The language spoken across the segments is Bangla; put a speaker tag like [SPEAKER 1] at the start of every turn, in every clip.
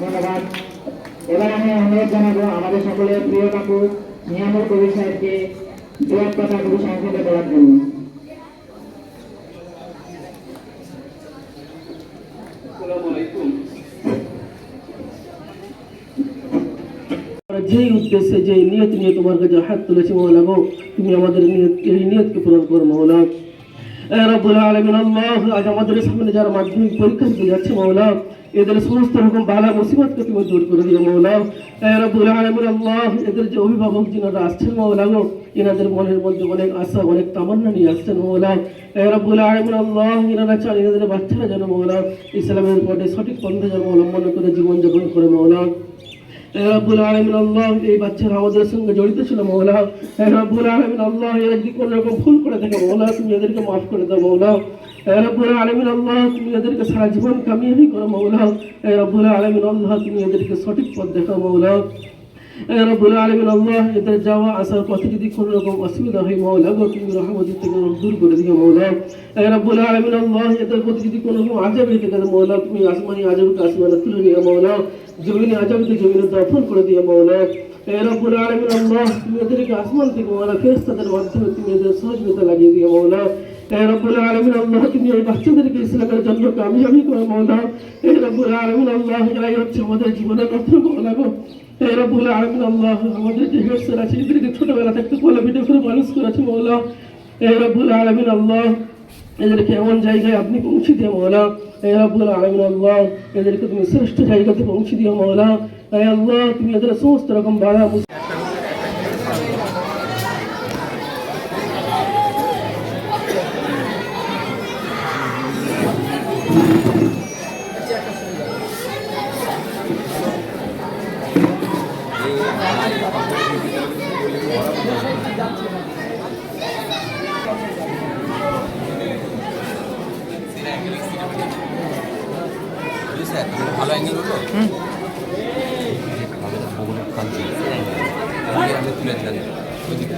[SPEAKER 1] ধন্যবাদ। এবার আমি অনুরোধ জানাব আমাদের সকলের প্রিয় সাহেবকে কথা জন্য।
[SPEAKER 2] যেই উদ্দেশ্যে, যেই নিয়ত নিয়ে তোমার কাছে হাত তুলেছি মৌলা তুমি আমাদের নিয়ত এই নিয়তকে পূরণ করো মৌলা সামনে যারা মাধ্যমিক পরীক্ষা যাচ্ছে এদের সমস্ত রকম বালা দূর করে এদের যে অভিভাবক আসছেন মনের মধ্যে অনেক আশা, অনেক নিয়ে আসছেন এনাদের বাচ্চারা যেন মৌলা ইসলামের পথে সঠিক পন্থা যেন অবলম্বন করে জীবনযাপন করে মৌলা রব্বুল আলামিন আল্লাহ এই থাকে এদের যাওয়া, আসার পথে যদি কোনো রকম অসুবিধা হয় মৌলা গো, তুমি রহমতের থেকে দূর করে দিও মৌলা রব্বুল আলামিন আল্লাহ, এদের প্রতি যদি কোনো রকম আজাব মৌলা তুমি আসমানি আজাবকে আসমানে তুলে নিও মৌলা জমিনে আজাবকে জমিনে দফন করে দিয়ে মৌলা। রব্বুল আলামিন আল্লাহ তুমি এদেরকে আসমান থেকে মৌলা মাধ্যমে তুমি এদের সহযোগিতা লাগিয়ে দিও মৌলা। রব্বুল আলামিন আল্লাহ তুমি এই বাচ্চাদেরকে ইসলামের জন্য কামিয়াবি করো মৌলা। রব্বুল আলামিন আল্লাহ এরাই হচ্ছে আমাদের জীবনের রত্ন মৌলা গো। রব্বুল আলামিন আল্লাহ আমাদের যে আছে, এদেরকে ছোটবেলা থাকতে কোলে পিঠে করে মানুষ করেছে মৌলা। রব্বুল আলামিন আল্লাহ এদেরকে এমন জায়গায় আপনি পৌঁছে দিও, মৌলা। এ রব্বুল আলামিন এদেরকে তুমি শ্রেষ্ঠ জায়গাতে পৌঁছে দিও এ আল্লাহ, তুমি এদের সমস্ত রকম বাধা মুসিবত
[SPEAKER 3] ভালো অ্যাঙ্গেল হলো? তুলে দিলাম। ওইদিকে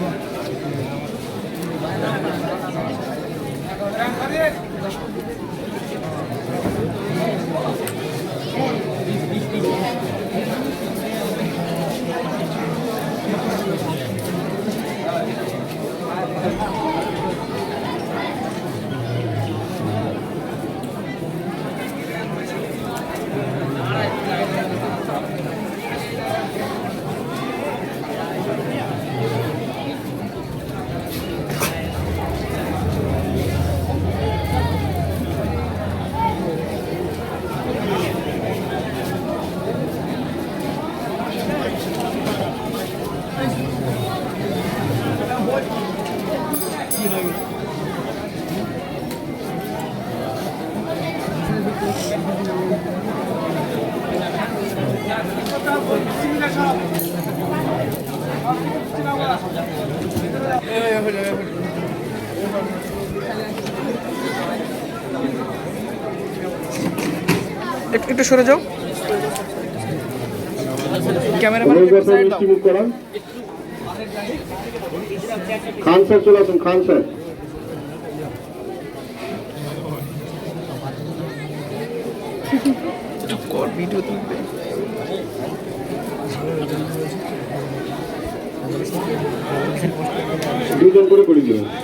[SPEAKER 4] একটু সরে যাও। ক্যামেরা
[SPEAKER 5] মিষ্টিমুখ খান স্যার চলে আসুন খান স্যার।
[SPEAKER 4] ভিডিও তুলবে।
[SPEAKER 5] দুজন করে করে দিবেন